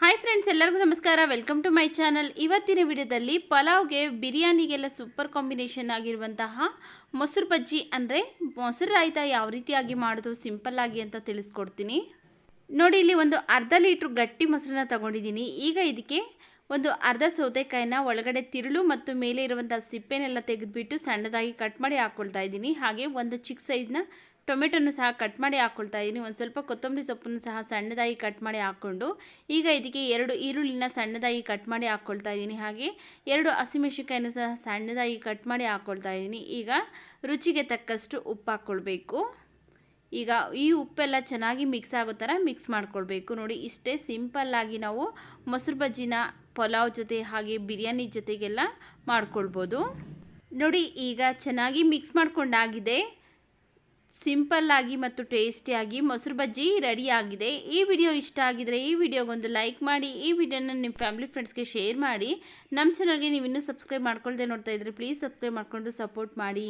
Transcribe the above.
Hi friends ಎಲ್ಲರಿಗೂ ನಮಸ್ಕಾರ. Welcome to my channel ಇವತ್ತಿನ ವಿಡಿಯೋದಲ್ಲಿ ಪಲಾವ್ಗೆ ಬಿರಿಯಾನಿಗೆಲ್ಲ ಸೂಪರ್ ಕಾಂಬಿನೇಷನ್ ಆಗಿರುವಂತಹ ಮೊಸರು ಬಜ್ಜಿ ಅಂದರೆ ಮೊಸರು ರಾಯ್ತ ಯಾವ ರೀತಿಯಾಗಿ ಮಾಡೋದು ಸಿಂಪಲ್ ಆಗಿ ಅಂತ ತಿಳಿಸ್ಕೊಡ್ತೀನಿ. ನೋಡಿ, ಇಲ್ಲಿ ಒಂದು ಅರ್ಧ ಲೀಟ್ರ್ ಗಟ್ಟಿ ಮೊಸರನ್ನ ತಗೊಂಡಿದ್ದೀನಿ. ಈಗ ಇದಕ್ಕೆ ಒಂದು ಅರ್ಧ ಸೌತೆಕಾಯಿನ ಒಳಗಡೆ ತಿರುಳು ಮತ್ತು ಮೇಲೆ ಇರುವಂಥ ಸಿಪ್ಪೆನೆಲ್ಲ ತೆಗೆದುಬಿಟ್ಟು ಸಣ್ಣದಾಗಿ ಕಟ್ ಮಾಡಿ ಹಾಕ್ಕೊಳ್ತಾ ಇದ್ದೀನಿ. ಹಾಗೆ ಒಂದು ಚಿಕ್ಕ ಸೈಜ್ನ ಟೊಮೆಟೊನು ಸಹ ಕಟ್ ಮಾಡಿ ಹಾಕ್ಕೊಳ್ತಾ ಇದ್ದೀನಿ ಒಂದು ಸ್ವಲ್ಪ ಕೊತ್ತಂಬರಿ ಸೊಪ್ಪನ್ನು ಸಹ ಸಣ್ಣದಾಗಿ ಕಟ್ ಮಾಡಿ ಹಾಕ್ಕೊಂಡು, ಈಗ ಇದಕ್ಕೆ ಎರಡು ಈರುಳ್ಳಿನ ಸಣ್ಣದಾಗಿ ಕಟ್ ಮಾಡಿ ಹಾಕ್ಕೊಳ್ತಾ ಇದ್ದೀನಿ ಹಾಗೆ ಎರಡು ಹಸಿಮೆಣಸಿನ್ಕಾಯನ್ನು ಸಹ ಸಣ್ಣದಾಗಿ ಕಟ್ ಮಾಡಿ ಹಾಕ್ಕೊಳ್ತಾ ಇದ್ದೀನಿ ಈಗ ರುಚಿಗೆ ತಕ್ಕಷ್ಟು ಉಪ್ಪು ಹಾಕ್ಕೊಳ್ಬೇಕು ಈಗ ಈ ಉಪ್ಪೆಲ್ಲ ಚೆನ್ನಾಗಿ ಮಿಕ್ಸ್ ಆಗೋ ಥರ ಮಿಕ್ಸ್ ಮಾಡ್ಕೊಳ್ಬೇಕು. ನೋಡಿ, ಇಷ್ಟೇ ಸಿಂಪಲ್ಲಾಗಿ ನಾವು ಮೊಸರು ಬಜ್ಜಿನ ಪಲಾವ್ ಜೊತೆ ಹಾಗೆ ಬಿರಿಯಾನಿ ಜೊತೆಗೆಲ್ಲ ಮಾಡ್ಕೊಳ್ಬೋದು. ನೋಡಿ, ಈಗ ಚೆನ್ನಾಗಿ ಮಿಕ್ಸ್ ಮಾಡ್ಕೊಂಡಾಗಿದೆ. ಸಿಂಪಲ್ಲಾಗಿ ಮತ್ತು ಟೇಸ್ಟಿಯಾಗಿ ಮೊಸರು ಬಜ್ಜಿ ರೆಡಿ ಆಗಿದೆ. ಈ ವಿಡಿಯೋ ಇಷ್ಟ ಆಗಿದರೆ ಈ ವಿಡಿಯೋಗೊಂದು ಲೈಕ್ ಮಾಡಿ, ಈ ವಿಡಿಯೋನ ನಿಮ್ಮ ಫ್ಯಾಮಿಲಿ ಫ್ರೆಂಡ್ಸ್ಗೆ ಶೇರ್ ಮಾಡಿ. ನಮ್ಮ ಚಾನಲ್ಗೆ ನೀವು ಇನ್ನೂ ಸಬ್ಸ್ಕ್ರೈಬ್ ಮಾಡ್ಕೊಳ್ದೆ ನೋಡ್ತಾ ಇದ್ರೆ ಪ್ಲೀಸ್ ಸಬ್ಸ್ಕ್ರೈಬ್ ಮಾಡಿಕೊಂಡು ಸಪೋರ್ಟ್ ಮಾಡಿ.